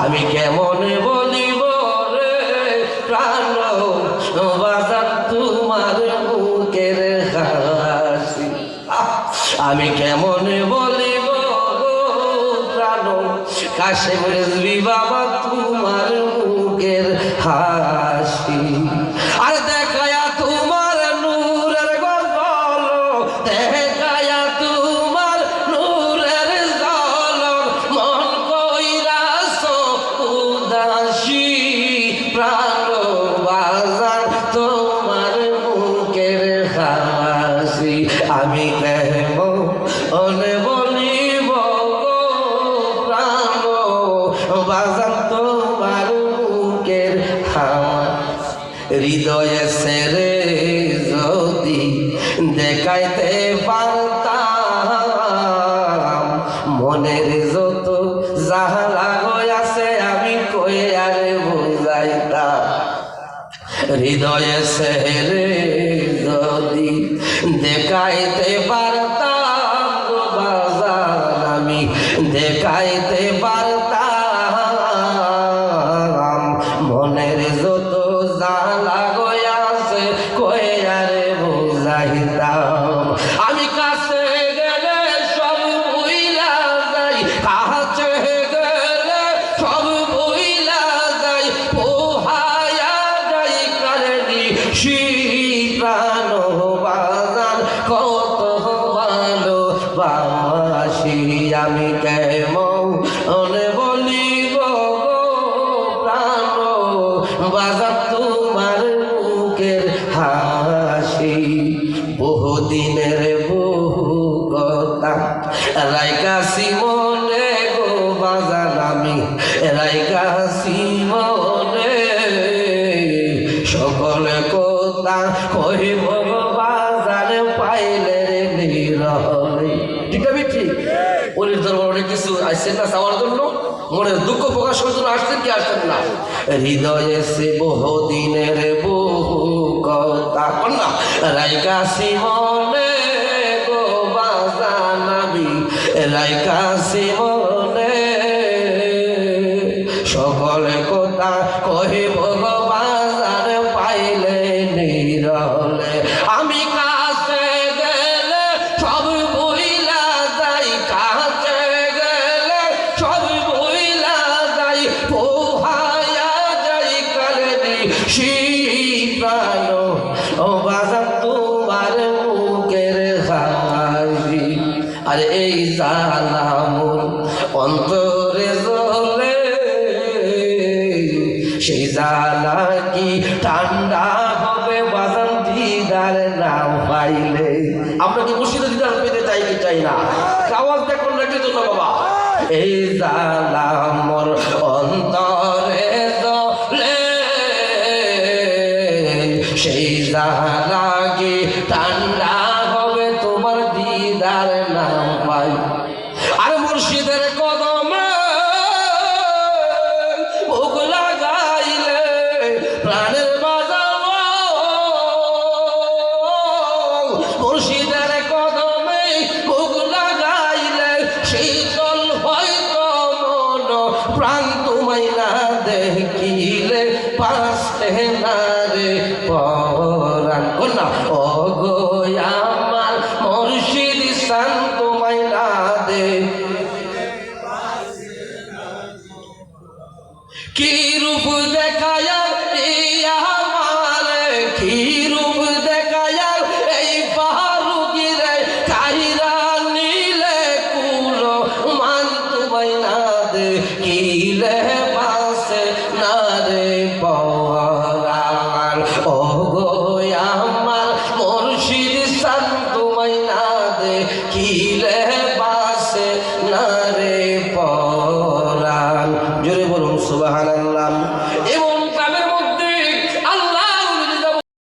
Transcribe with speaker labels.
Speaker 1: আমি কেমন বলিব রে প্রাণ? বাজার তোমার বুকের হাসি। আমি কেমন বলিব প্রাণ? কাশে বলবি বাবা তোমার মুখের হাসি। হৃদয়ে সেরে যদি দেখাইতে পারতাম, মনের যত জাহালা আছে আমি কই আর বুঝাইতাম? হৃদয়ে সেরে যদি দেখাইতে পারতাম আমি দেখাইতে পারতাম, মনের যত জালা গয়াছে কয়ে আরে বুঝাইতাম আমি কাছে গেলে সব বুইলা যাই কাছে গেলে সব বুইলা যাই পোহায়া যাই কারণি শীতান বাজার, কত ভালো বাসি আমি। হাসি বহুদিনের বহু কথা রাইকাশি মনে গো বাজার আমি রাইকাশি মনে সকলে কথা কহিব বাজার পাইলে নিরহলে ঠিক আছে ঠিক। অনেক কিছু আসছেন না চাওয়ার জন্য? মনের দুঃখ প্রকাশ করার জন্য আসছেন কি আসছেন না? হৃদয়ে সে বহুদিনের বহু কথা কন্যা রাইকা সিমনে গো বাসা বাজানাবি রায়কা সিমনে এই অন্তরে জ্বলে সেই জালা কি ঠান্ডা হবে? বাজান দিদার না পাইলে আমরা কি মুর্শিদে দিদার পেতে চাই কি চাই না? আওয়াজ দেখুন নাকি জন্য বাবা। এই জালা অন্তরে জ্বলে সেই জালা কি ঠান্ডা আর মুর্শিদের কদমে ভোগ লাগাইলে প্রাণের মুর্শিদের কদমে তোমায় না দেখিলে না রে পরাণ। ও কি রূপ দেখায় এই আমার? কি রূপ দেখায় এই পাহাড় রে কাহিরা سبحان الله